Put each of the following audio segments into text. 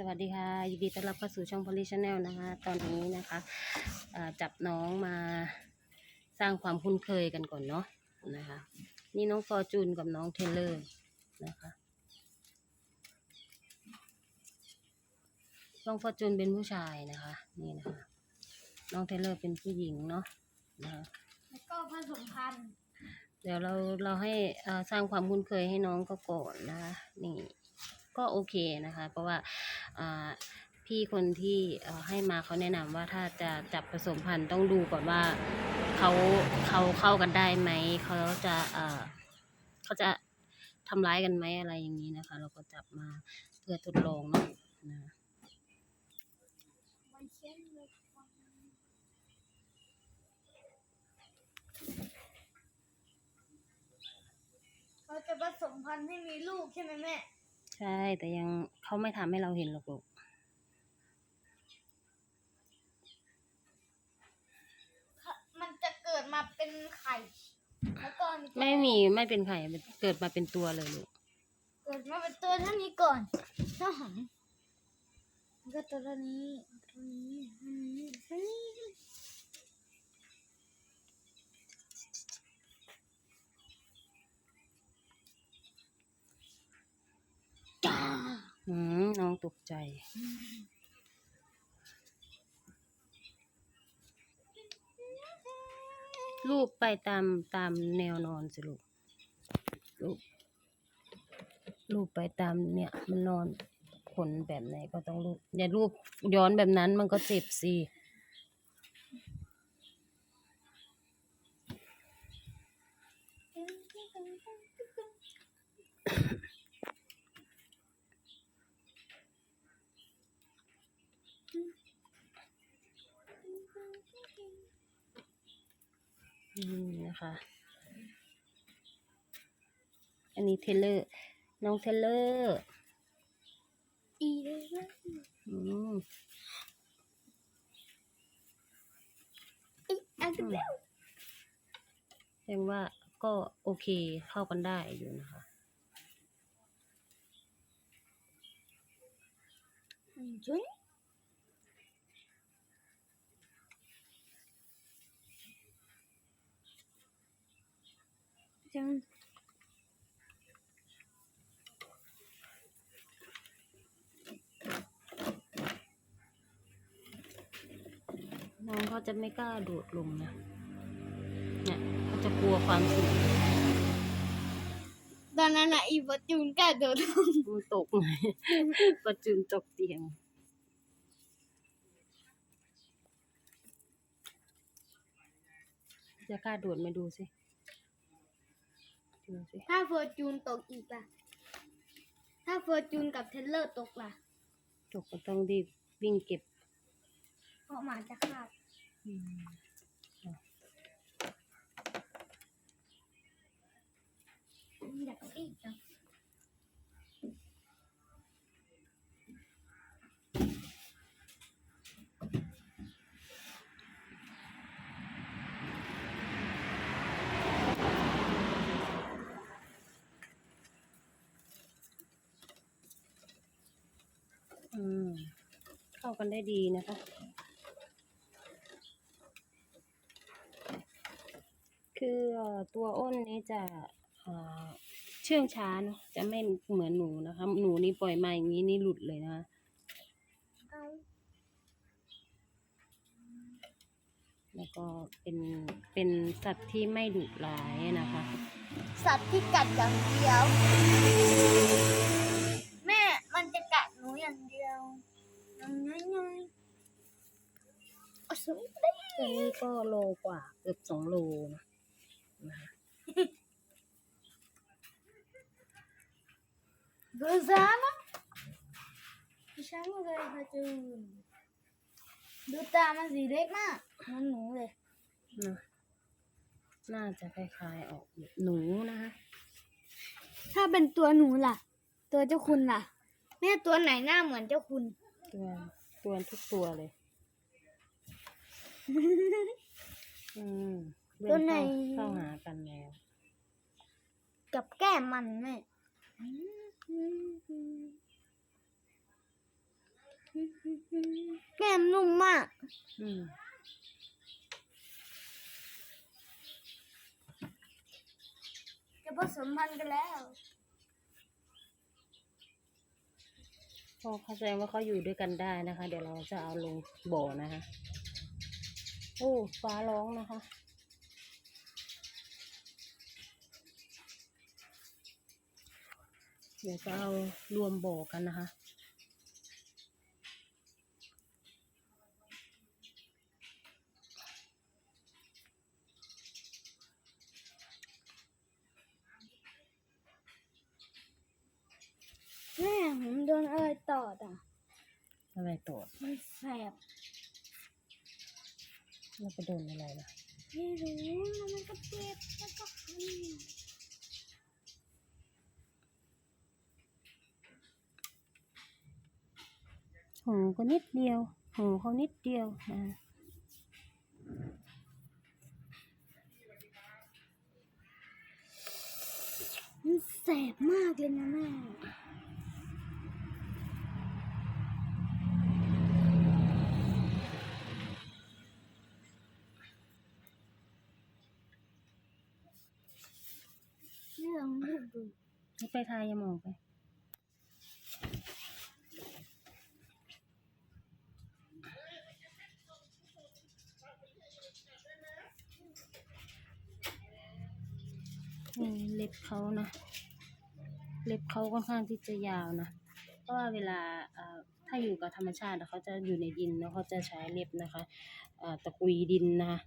สวัสดีค่ะยินดีต้อนรับเข้าสู่ช่อง p o l y Channel นะคะ ตอนนี้นะคะเอ่อจับน้องมาสร้างความคุ้นเคยกันก่อนเนาะนะคะ นี่น้องฟอร์จูนกับน้องเทเลอร์นะคะน้องฟอร์จูนเป็นผู้ชายนะคะนี่นะคะน้องเทเลอร์เป็นผู้หญิงเนาะนะคะแล้วก็ผสมพันธุ์เดี๋ยวเราเราให้เอ่อสร้างความคุ้นเคยให้น้องก็ก่อนนะคะนี่ ก็โอเคนะคะ เพราะว่าพี่คนที่ให้มาเขาแนะนำว่าถ้าจะจับผสมพันธุ์ต้องดูก่อนว่าเขาเขาเข้ากันได้ไหมเขาจะเขาจะทำร้ายกันไหมอะไรอย่างนี้นะคะ เราก็จับมาเพื่อทดลองเนาะนะมันเช่นเลยเขาจะผสมพันธุ์ให้มีลูกใช่ไหมแม่ ใช่ แต่ยังเขาไม่ทำให้เราเห็นหรอกลูกมันจะเกิดมาเป็นไข่แล้วก็มีตัวไม่มีไม่เป็นไข่เกิดมาเป็นตัวเลยลูกเกิดมาเป็นตัวเท่านี้ก่อนเท่าหางแล้วก็ตัวเท่านี้ตัวนี้ตัวนี้ตัวนี้ อืมน้องตกใจ รูปไปตามตามแนวนอนสิลูกรูปรูปไปตามเนี่ย มันนอนขนแบบไหนก็ต้องรูปอย่ารูปย้อนแบบนั้นมันก็เจ็บสิ อืมนะคะ อันนี้เทเลอร์ น้องเทเลอร์อีเลยนะอืมอีอันเดียวแสดงว่าก็โอเคเข้ากันได้อยู่นะคะจุ๊ย จังน้องเขาจะไม่กล้าโดดลงนะเนี่ยเขาจะกลัวความสูงตอนนั้นอะอีบจูนกล้าโดดลงมันตกไงประจุนตกเตียง จะกล้าโดดไหมาดูสิ ดูสิถ้าเฟอร์จูนตกอีกล่ะ ถ้าเฟอร์จูนกับเทเลอร์ตกล่ะตกก็ต้องรีบวิ่งเก็บ เพราะหมาจะคาบอืมอยากอีกจัง อืมเข้ากันได้ดีนะคะ คือตัวอ้นนี้จะเอ่อเชื่องช้าเนะจะไม่เหมือนหนูนะคะ หนูนี่ปล่อยมาอย่างนี้นี่หลุดเลยนะคะแล้วก็เป็นเป็นสัตว์ที่ไม่ดุร้ายนะคะ สัตว์ที่กัดอย่างเดียว แม่มันจะ นูอย่างเดียวยังไงไงเอาสวยได้ตัวนี้ก็โลกว่าเกือบสองโลนะนะคะเบอร์สามอะดิฉันเลยค่ะจูนดูตามันสีเล็กมากเหมันหนูเลยนะน่าจะคล้ายๆออกแบบหนูนะคะถ้าเป็นตัวหนูล่ะ ตัวเจ้าคุณล่ะ แม่ตัวไหนหน้าเหมือนเจ้าคุณ ตัว ตัวทุกตัวเลย อืมเริ่มตัวไหนเข้าเข้าหากันแล้ว กับแก้มมันแม่แก้มนุ่มมาก อืมจะผสมพันธุ์กันแล้ว พอเขาแสดงว่าเขาอยู่ด้วยกันได้นะคะ เดี๋ยวเราจะเอาลงบ่อนะคะโอ้ฟ้าร้องนะคะ เดี๋ยวจะเอารวมบ่อกันนะคะ แม่ผมโดนอะไร ตอดอะอะไรตดมันแสบเราไปโดนอะไรล่ะไม่รู้แล้วมันก็เจ็บแล้วก็คันหูก็นิดเดียวหูเขานิดเดียวนะมันแสบมากเลยนะแม่ นี่ลองดูดู นี่ ไปทายาหมองไปนี่เล็บเขานะ เล็บเขาค่อนข้างที่จะยาวนะ เพราะว่าเวลาถ้าอยู่กับธรรมชาติเขาจะอยู่ในดินแล้วเขาจะใช้เล็บนะคะตะกุยดินนะคะ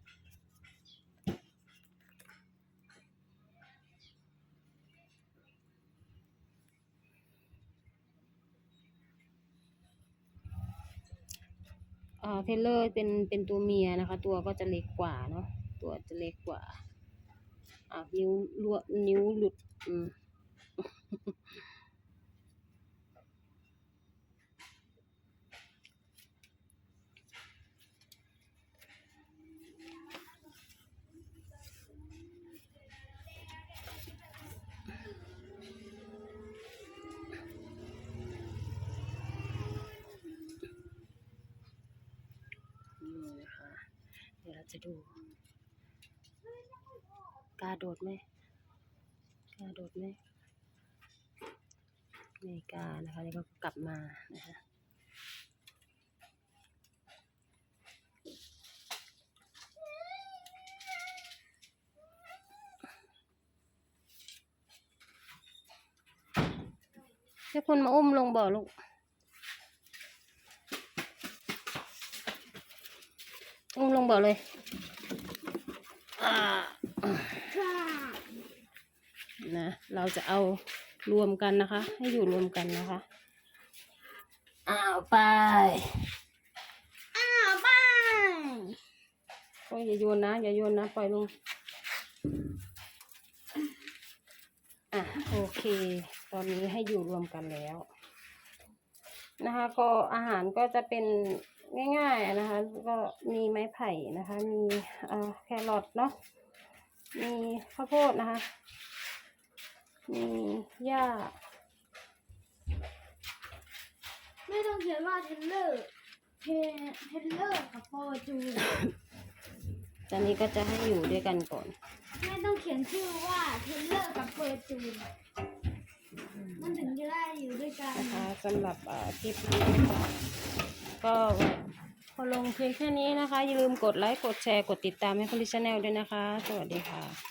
เทเลอร์เป็นเป็นตัวเมียนะคะ ตัวก็จะเล็กกว่าเนาะตัวจะเล็กกว่าอ่านิ้วลวนิ้วหลุดอืม จะดูกาโดดไหมกาโดดไหมไม่กานะคะเดี๋ยวก็กลับมานะคะให้คนมาอุ้มลงบ่อลูก อุ้มลงบ่อเลยอะนะเราจะเอารวมกันนะคะ ให้อยู่รวมกันนะคะอ้าวไปอ้าวไปก็อย่าโยนนะอย่าโยนนะปล่อยลงอะโอเค ตอนนี้ให้อยู่รวมกันแล้ว นะคะ ก็อาหารก็จะเป็น ง่ายๆนะคะ ก็มีไม้ไผ่นะคะ มีเอ่อแครอทเนาะ มีข้าวโพดนะคะ มีหญ้า ไม่ต้องเขียนว่าเทนเลอร์เทเทนเลอร์กับฟอร์จูนตอนนี้ก็จะให้อยู่ด้วยกันก่อน ไม่ต้องเขียนชื่อว่าเทนเลอร์กับฟอร์จูนมันถึงจะได้อยู่ด้วยกันนะคะสำหรับเอ่อคลิปนี้นะคะ ก็พอลงเพียงแค่นี้นะคะ อย่าลืมกดไลค์ กดแชร์ กดติดตามให้คุณลิชแนลด้วยนะคะ สวัสดีค่ะ